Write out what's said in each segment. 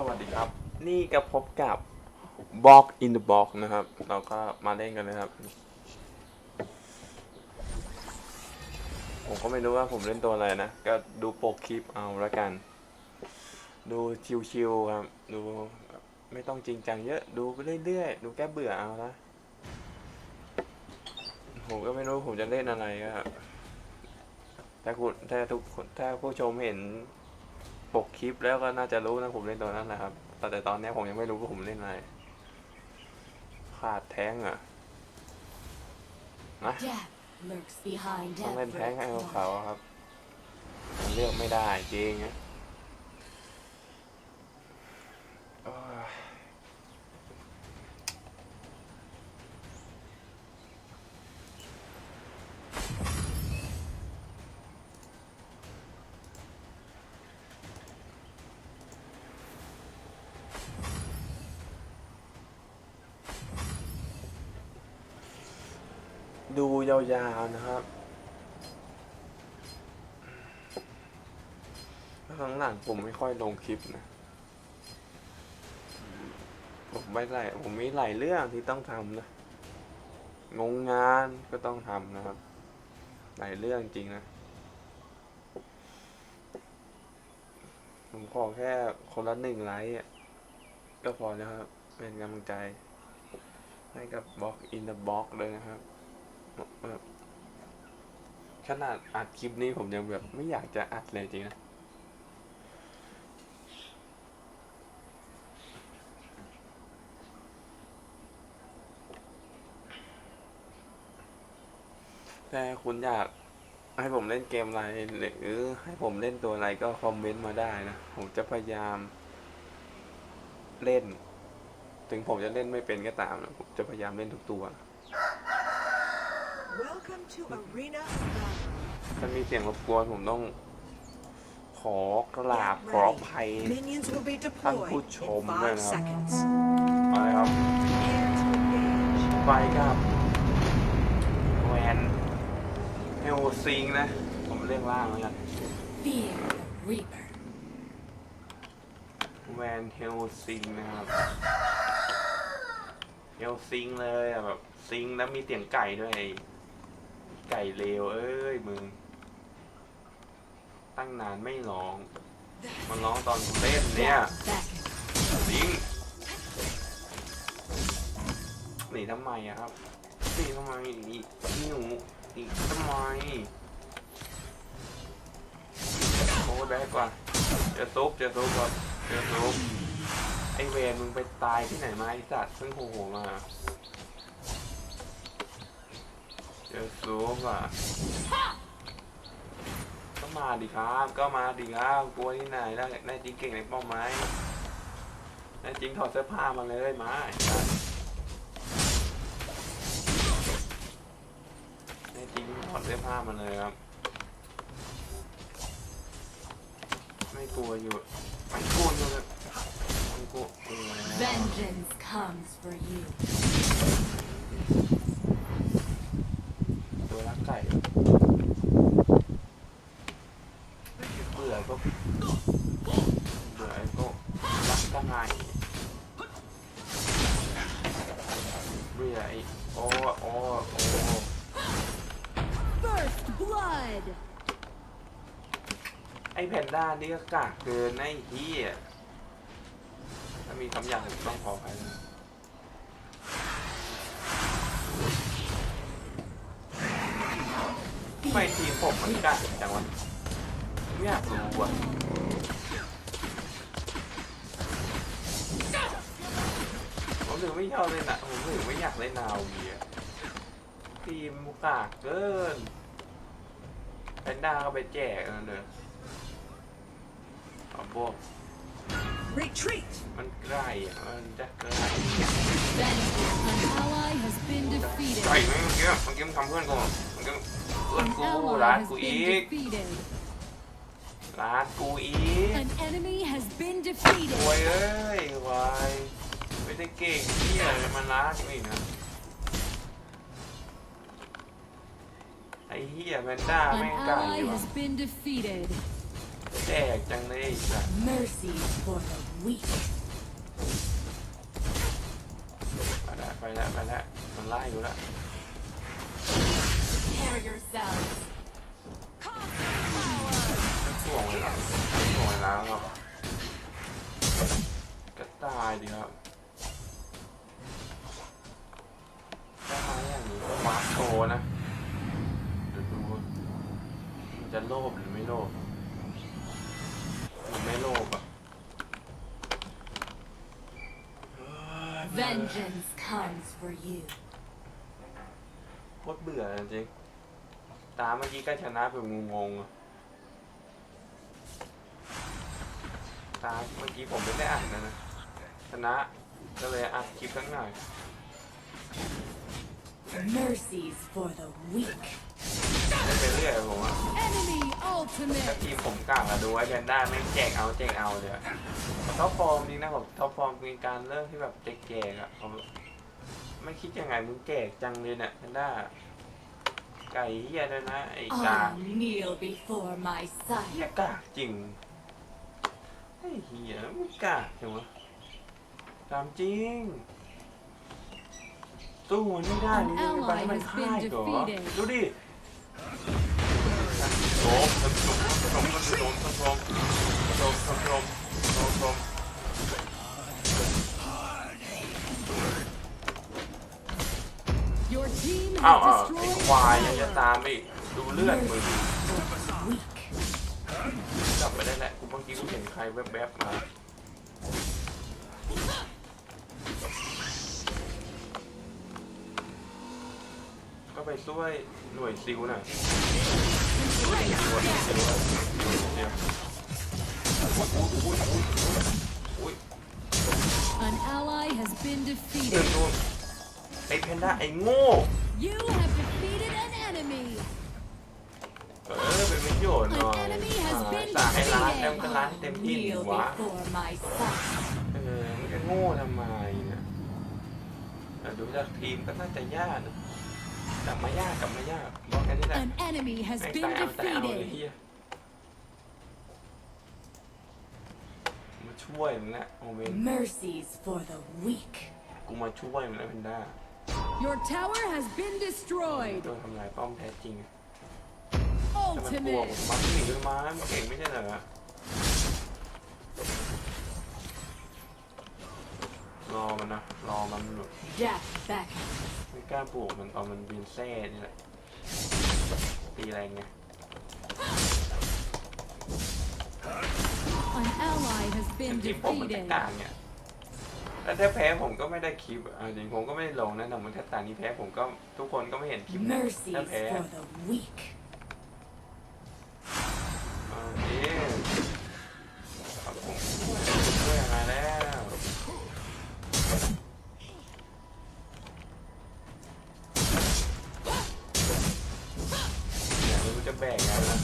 สวัสดีครับ นี่ก็พบกับ Box in the Box นะครับ เราก็มาเล่นกันเลยครับ ผมก็ไม่รู้ว่าผมเล่นตัวอะไรนะ ก็ดูโปกคลิปเอาละกัน ดูชิวๆครับ ดูแบบไม่ต้องจริงจังเยอะ ดูไปเรื่อยๆ ดูแก้เบื่อเอาละผมก็ไม่รู้ผมจะเล่นอะไรก็ถ้าคุณถ้าทุกคนถ้าผู้ชมเห็น ปกคลิปแล้วก็น่าจะรู้นะผมเล่นตัวนั้นนะครับ แต่แต่ตอนเนี้ยผมยังไม่รู้ว่าผมเล่นอะไร ขาดแท้งเหรอะนะ Death lurks behind ต้องเล่น every แท้งให้ thought. เขาๆครับ มันเลือกไม่ได้จริงนะ ดูยาวๆนะครับครั้งหลังผมไม่ค่อยลงคลิปนะ ผมไม่ไหลผมมีหลายเรื่องที่ต้องทำนะ งงงานก็ต้องทำนะครับ หลายเรื่องจริงนะ ผมขอแค่คนละหนึ่งไลค์ก็พอแล้วครับ เป็นกำลังใจให้กับบล็อกอินเดอะบล็อกเลยนะครับ แบบขนาดอัดคลิปนี้ผมยังแบบไม่อยากจะอัดเลยจริงนะแต่คุณอยากให้ผมเล่นเกมอะไรหรือให้ผมเล่นตัวอะไรก็คอมเมนต์มาได้นะ ผมจะพยายามเล่น ถึงผมจะเล่นไม่เป็นก็ตามนะผมจะพยายามเล่นทุกตัว Welcome to Arena of Valor. ถ้ามีเสียงรบกวนผมต้องขอกราบขออภัย Minions will be ท่านผู้ deployed ชม in ด้วย five นะครับ seconds. อะไรครับ Prepare to engage. ไปกับแวนเฮลซิงนะ ผมเรียกล่างแล้วกัน Fear the Reaper. แวนเฮลซิงนะครับ เฮลซิงเลยอะแบบซิงแล้วมีเสียงไก่ด้วยไอ้ ไก่เลวเอ้ยมึง ตั้งนานไม่ร้อง มันร้องตอนเล่นเนี่ย Back. ซิงหนีทำไมอะครับหนีทำไมอีกนี่หนูอีกทำไมโอ้ยแบกกว่าจอซุปเจอซุปครับจอซุปไอเวนมึงไปตายที่ไหนมาไอสัตว์เพิ่งโผล่มาเจ อซุปอะก็มาดิครับ ก็มาดิครับกลัวที่ไหนได้ได้จริงเก่งในป้อมไหมได้จริงถอดเสื้อผ้ามาเลยมาไอ้สัตว์ได้จริงถอดเสื้อผ้ามาเลยครับ ไม่กลัวอยู่ไม่กลัวอยู่เลยไม่กลัว Vengeance comes for you. ไก่เบื่อก็เบื่อก็รักก็ไงเบื่อไอ้โอ้โอ้โอ้ First blood. ไอ้แพนด้านี่ก็กากเกินไอ้เฮียถ้ามีคำหยาบต้องขออภัยนะ ผมมันกากจังวะไม่อยากรู้อะผมถึงไม่ชอบเล่นอะผมถึงไม่อยากเล่นนาวีอะทีมมุกากเกินแพนด้าก็ไปแจกนั่นเลยเอาพวก Retreat! มันใกล้อะ มันจะใกล้ Vengeance. An ally has been ใกล้ defeated. ไหมเมื่อกี้เมื่อกี้มันทำเพื่อนกูเมื่อกี้ เพื่อน An กูร้าน ally กู has อี been ก defeated. ร้านกูอีก An enemy has been โวย defeated. เอ้ยวายไม่ได้เก่งเที่ยเลยมันร้านกูอีกนะไอ้เหี้ยแมนด้า An แม่งไก่ ally ว่ะ has been defeated. แตกจังเลยไอ้สัส Mercy for the weak. ไปแล้วไปแล้วไปแล้วมันไล่อยู่แล้ว Prepare yourselves. ช่วงเวลาช่วงเวลาครับก็ตายดีครับถ้ามาอย่างนี้ก็วาร์ปโชว์นะเดี๋ยวดูมันจะโลภหรือไม่โลภมันไม่โลภอะ Vengeance comes for you. โคตรเบื่อจริงๆ ตาเมื่อกี้ก็ชนะแบบงงๆอะตาเมื่อกี้ผมไม่ได้อ่านนะนะ ชนะก็เลยอัดคลิปทั้งหน่อย Mercies for the weak. เล่นไปเรื่อยอะผมอะ Enemy ถ้า ultimate. ทีมผมกลางอะดูไว้แพนด้าไม่งแจกเอาแจกเอาเลยอะท็อปฟอร์มนี่นะผมท็อปฟอร์มมีการเริ่มที่แบบแจกๆอะผมไม่คิดยังไงมึงแจกจังเลยเนี่ยแพนด้า ไก่เฮียด้วยนะไอ้กา I'll kneel before my เฮีย sight. กากจริงไอ้เฮียมันกากจังวะตามจริงตู้มันไม่ได้นี่มันไปให้มันพ่ายก่อนดูดิโดมท่านผู้ชมท่านผู้ชมท่านผู้ชมท่านผู้ชมท่านผู้ชมท่านผู้ชม อ้าวอ้าวไอ้ควายยังจะตามอีกดูเลือดมึง Weak. กลับไปได้แหละกูเมื่อกี้กูเห็นใครแวบๆมาก็ไปช่วยหน่วยซิลหน่อยหน่วยซิลอะหน่วอุ้ย An ally has been defeated. ไอ้เพนด้าไอ้โง่ You have defeated an enemy. เออเป็นประโยชน์ห An น่อย enemy อ่า has been สั่งให้ร้านแล้วก็ defeated. ร้านให้เต็มที่ดิ Kneel วะ before my sight. เออมันจะโง่ทำไมเนี่ยแต่ดูจากทีมก็น่าจะยากนะกลับมายากกลับมายากบอกแค่นี้แหละ An enemy has แม่ง been ตายเอาแต่เอาเลย defeated. เฮียมาช่วยมึงนะโอเมน Mercies for the weak. กูมาช่วยมึงนะเพนด้า Your tower has been destroyed. โดนทำลายป้อมแท้จริงแต่มันกลัว Ultimate. ผมมันหนีมามันเก่งไม่ใช่เหรอรอมันนะรอมันหลุด Death back. ไม่กล้าปลูกมันตอนมันบินแซ่นี่แหละตีแรงไง An ally has จ been ริงๆผมมันจะ defeated. ต่างเนี่ย แล้วถ้าแพ้ผมก็ไม่ได้คลิปอะจริงผมก็ไม่ได้ลงนะแต่มันถ้าตานี้แพ้ผมก็ทุกคนก็ไม่เห็นคลิปนะ Mercies ถ้าแพ้ for the weak. โอเคครับผมช่วยมาแล้วเนี่ยไม่รู้จะแบกไงนะ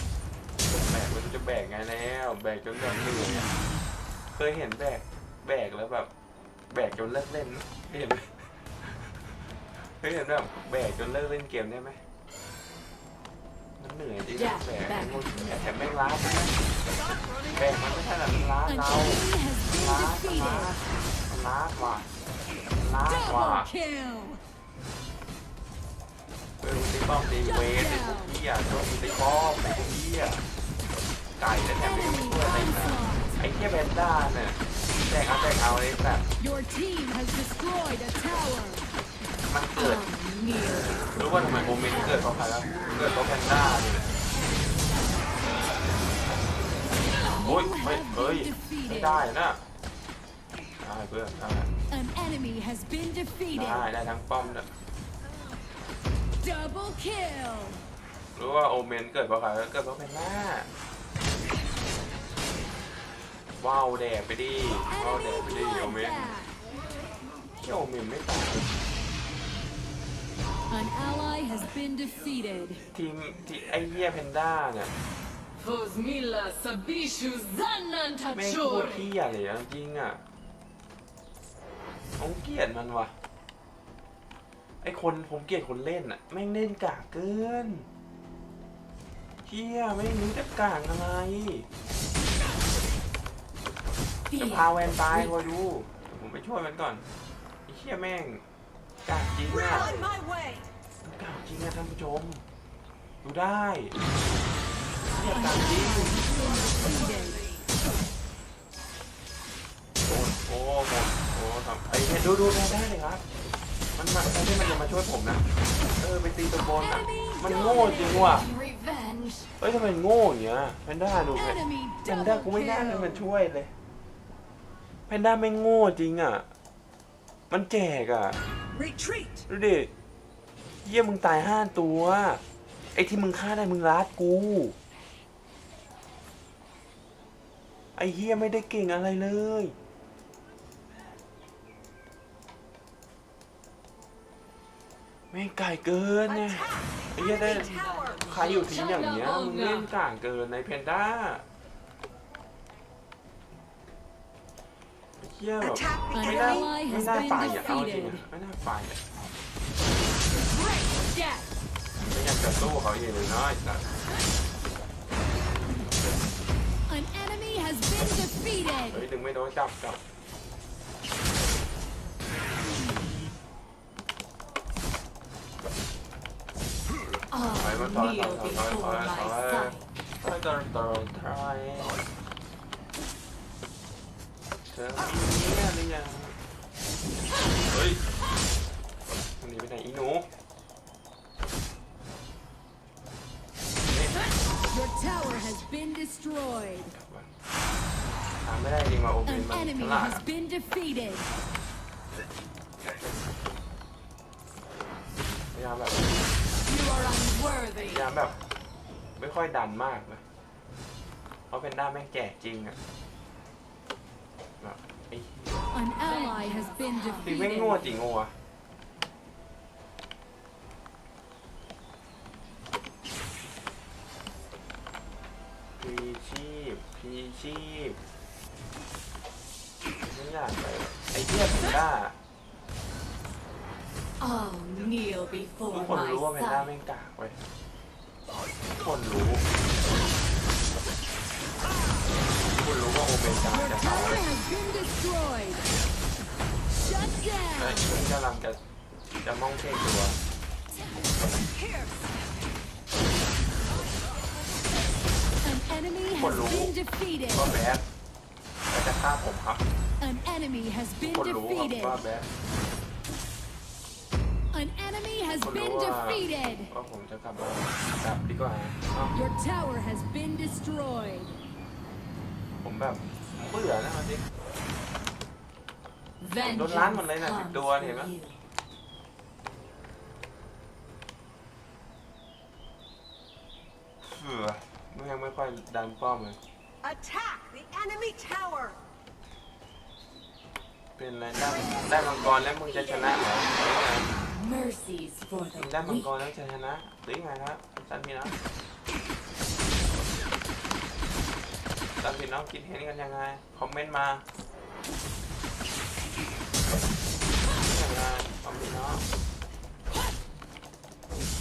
แบกไม่รู้จะแบกไงแล้ว แบกจนแบบเหนื่อยอะเคยเห็นแบก แบกแล้วแบบ แบกจนเลิกเล่นเห็นไหมเคยเห็นแบบแบกจนเลิกเล่นเกมได้ไหมมันเหนื่อยจริงนะแบกไอ้พวกเนี่ยแถมแม่งล้านะแบกมันไม่ใช่หรอกมันล้า An เรา enemy has ล้า been ล้า defeated. ล้ากว่าล้ากว่า Double kill. เออตีป้อมตีเวทตีพวกเหี้ยโดนตีป้อมตีพวกเหี้ยไก่แล้วแถมไม่ Enemy ช่วยอะไรอีกนะ onslaught. ไอ้เหี้ยแบนด้าเนี่ย แจกเอาแจกเอาเลยแบบ Your team has destroyed a tower. มันเกิด I'll kneel รู้ว่าทำไมโมเมนต์เกิดเพราะใครแล้วเกิดเพราะแพนด้านี่แหละโอ้ยไม่เอ้ยไม่ได้นะได้เพื่อนได้ An enemy has been ได้ defeated. ได้ทั้งป้อมนะ Double kill. รู้ว่าโอเมนเกิดเพราะใครเกิดเพราะแพนด้า ว้าวแดดไปดิว้าวแดด Enemy ไปดิโอเมน bloodbath. เที่ยวโอเมนไม่ตาย An ally has been defeated. ทีมที่ไอ้เหี้ยแพนด้าเนี่ย Pozmila Sabishu แม่งพูดที่อะไรอะจริงอะผมเกลียดมันว่ะ ไอคนผมเกลียดคนเล่นอะ แม่งเล่นกากเกินเฮียไม่รู้จะกากอะไรไอ จะพาแวนตายคอยดูเดี๋ยวผมไปช่วยมันก่อนไอ้เชี่ยแม่งกากจริง We're อะ on my way. มันกากจริงอะท่านผู้ชม ดูได้เนี่ยกากจริง Defeated. โอ้โหหมดโอ้ทำไอ้เนี่ยดูดูดูได้เลยครับ มันมาไอ้ที่มันจะมาช่วยผมนะ เออไปตีตัวบนอะ มันโง่จริงว่ะ Revenge. เฮ้ยทำไมโง่อย่างเงี้ยแพนด้าดูแพน Enemy แพนด้ากูไม่น่าให้มันช่วยเลยแพ นด้าไม่งโง่จริงอะ มันแจกอะ Retreat. ดูดิเยี่ยมึงตายห้าตัว ไอ้ที่มึงฆ่าได้มึงรัดกู ไอ้เฮียไม่ได้เก่งอะไรเลย แม่งไก่เกินเนี่ย Attack ไอ้ the เหี้ยได้ enemy tower. ใครอยู่ทีมอย่างเงี้ยมึงเล่นก่างเกินในเพนด้า ไอ้เฮียแบบ Attack the ไม่น่า enemy. ไม่น่าไปอะเอาจริงอะไม่น่าไปอะ Great death. ไม่อยากจะสู้เขาอยู่เลยเนาะไอ้สัส An enemy has been defeated. เฮ้ยดึงไม่โดนจับจับ Oh, ถอยมาถอยถอย kneel ถอยถอย before ถอย my ถอย sight. ถอยถอยถอย ถอยเธอมีเนี่ยหรือยังเฮ้ยมึงหนีไปไหนอีหนูนี่ Your tower has been destroyed. ตามไม่ได้จริงว่าโอเบน An มันฉ enemy ลาด has อะ been defeated. พยายามแบบ You are unworthy. พยายามแบบ ไม่ค่อยดันมากเลยเพราะเป็นด้าแม่งแก่จริงอะแบบไอ้ An ally has been ตีไม่งโง่ defeated. จริงโง่อะพีชีพพีชีพไม่อยากไปไอ้เทียบเป็นด้า Oh, kneel ทุก before คนรู้ว่า my เป็นด้า sight. แม่งกากไปทุกคนรู้ คนรู้ว่าโอเมกา Your จะตาย tower has been destroyed. Shut และ down. อีกกำลังจะจะมองเพ่งตัว An enemy has Con lũ. been defeated. ว่าแบดและจะฆ่าผมครับ An enemy has ทุก been คนรู้ครับ defeated. ว่าแบด An enemy has คน been รู้ว่า defeated. ว่าผมจะกลับมากลับดีกว่าเอ้า Your tower has been destroyed. ผมแบบเบื่อนะเอาจริง Vengeance โดนล้านหมดเลยนะ comes สิบตัวเนี่ยเห็นไหม for you. เบื่อไม่ยังไม่ค่อยดันป้อมเลย Attack the enemy tower. เป็นไรได้ได้มังกรแล้วมึงจะชนะเหรอหรือไง Mercies for มึง the ได้มัง weak. กรแล้วจะชนะหรือไงครับสันพี่น้ องสันพี่น้องคิดเห็นกันยังไง คอมเมนต์มายังไงสันพี่น้อง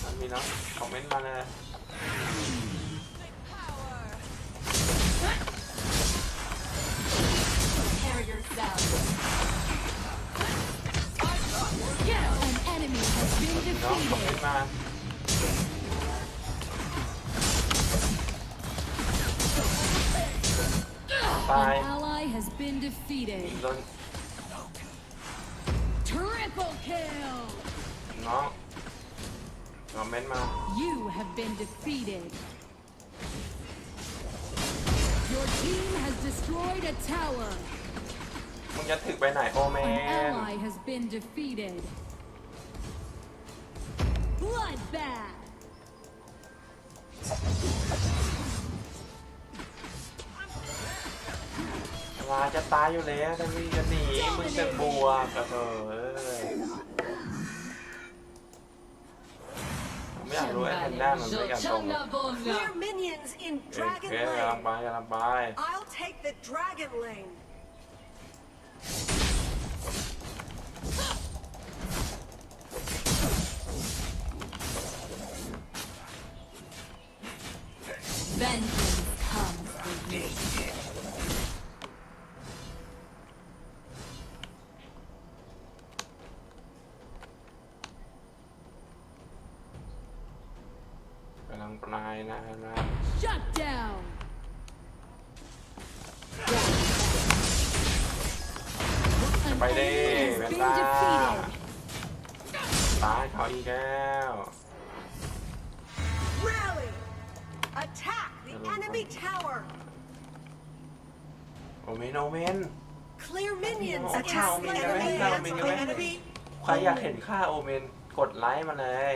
สันพี่น้องคอมเมนต์มาเลย Prepare yourself. An enemy has been น้องคอมเมน defeated. ต์มา ตาย An ally has been defeated. โดน Triple kill. น้องคอมเมนต์มา You have been defeated. Your team has destroyed a tower. มึงจะถึกไปไหนโอแม An น ally has been defeated. Bloodbath. ตายอยู่แล้วถ้ามึงจะหนีมึงจะบวกกระเถยผมไม่อยากรู้ไอ้แพนด้ามันไม่อยากตรง Clear minions in โอ Dragon เคกำลัง Lane. ไปกำลังไป I'll take the Dragon Lane. นะนะ Shut down. ไป An ดิ enemy เว has น been ต้า defeated. ตายเขาอีกแล้ว Rally! Attack the enemy tower! โอเมนโอเมน Clear minions Oh, in ciao, Slayer Minion. Land. Ciao, Minion. Enemy ใครอยากเห็นค่าโอเมนกดไลค์มาเลย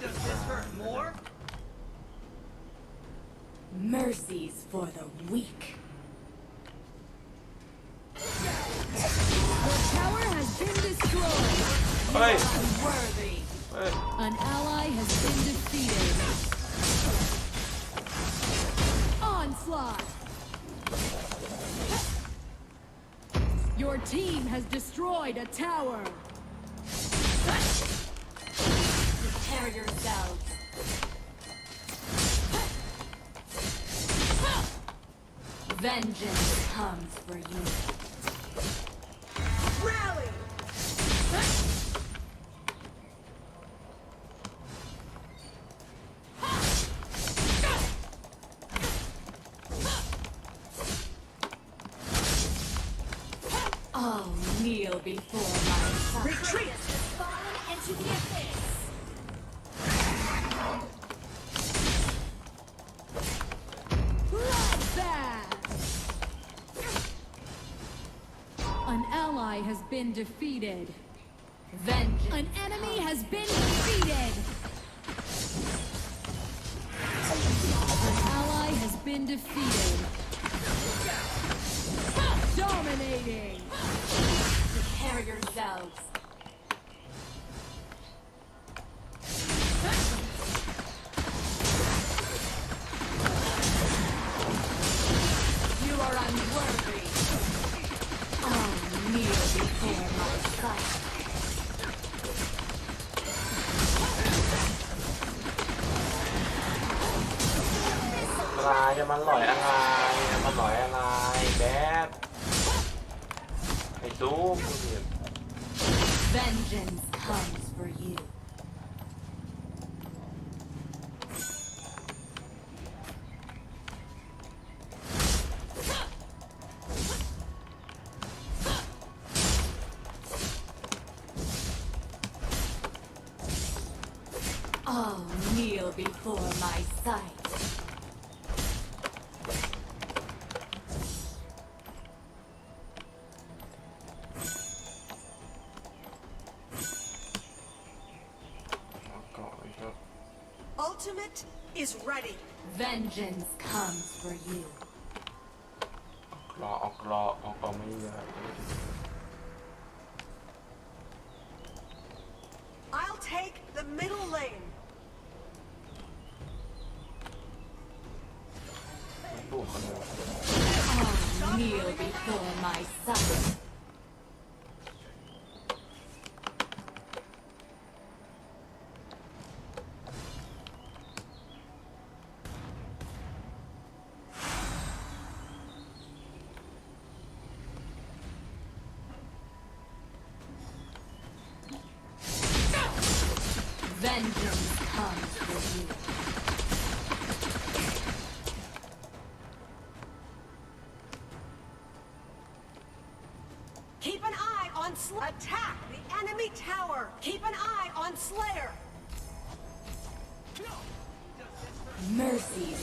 Does this hurt more? Mercies for the weak. The tower has been destroyed. Unworthy. An ally has been defeated. Onslaught. Your team has destroyed a tower. Prepare yourselves. Vengeance comes for you. Defeated. Dominating. Prepare yourselves. kneel before my sight. Ultimate is ready. Vengeance comes for you. รอออกรอออกรอไม่เยอะ I'll take the middle lane. All kneel before my sight. Mercies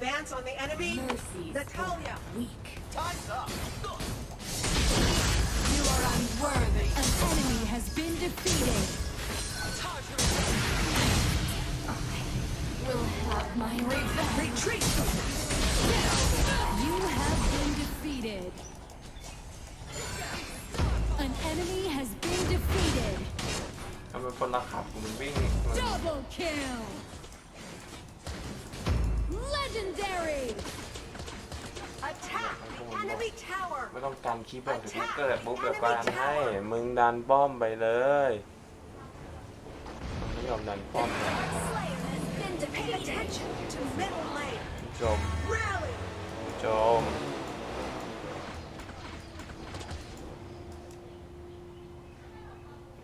advance on the enemy. Mercy Natalia. weak. Tower. ไม่ต้องการคลิปแบบถึงเกิดปุ๊บแบบการให้ มึงดันป้อมไปเลยมันไม่ยอมดันป้อมนะ Slayer has been Pay attention to middle lane. จม Rally. จม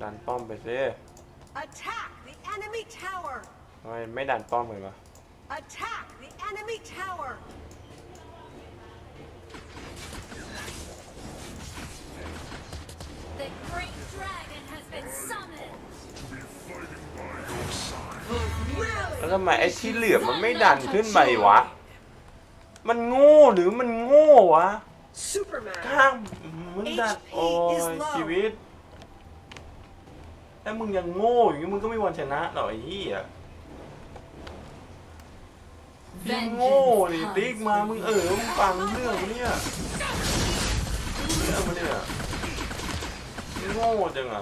ดันป้อมไปสิ Attack the enemy tower. ทำไมไม่ดันป้อมเลยวะ Attack the enemy tower. แล้วทำไมไอ้ที่เหลือมันไม่ดันขึ้นไปวะ มันโง่หรือมันโง่วะ Superman. ข้างมึงดัน HP โอ้ย is low ชีวิตถ้ามึงยังโง่อย่างนี้มึงก็ไม่มีวันชนะหรอกไอ้เหี้ยมึงโง่ดิ Vengeance ติ๊กมา มึงเออมึงฟังเรื่องปะเนี่ยเรื่องมันเนี่ย มึงโง่จั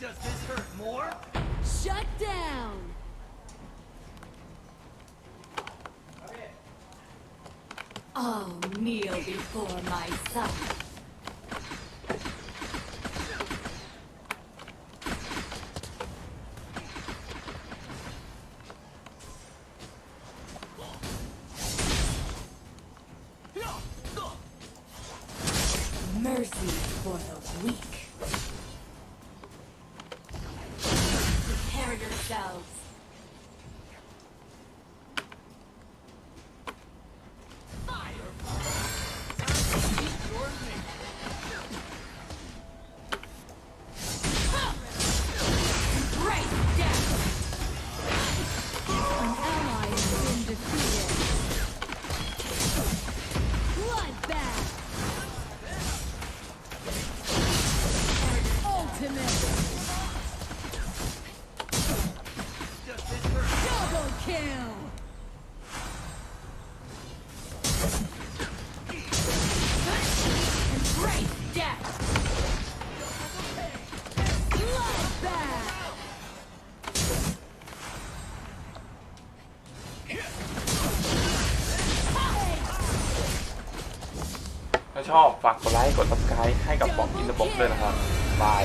Does this hurt more? Shut down. I'll kneel before my son. ชอบ ฝากกดไลค์ กดติดตามให้กับบอกอินเดอร์บ็อกด้วยนะครับ บาย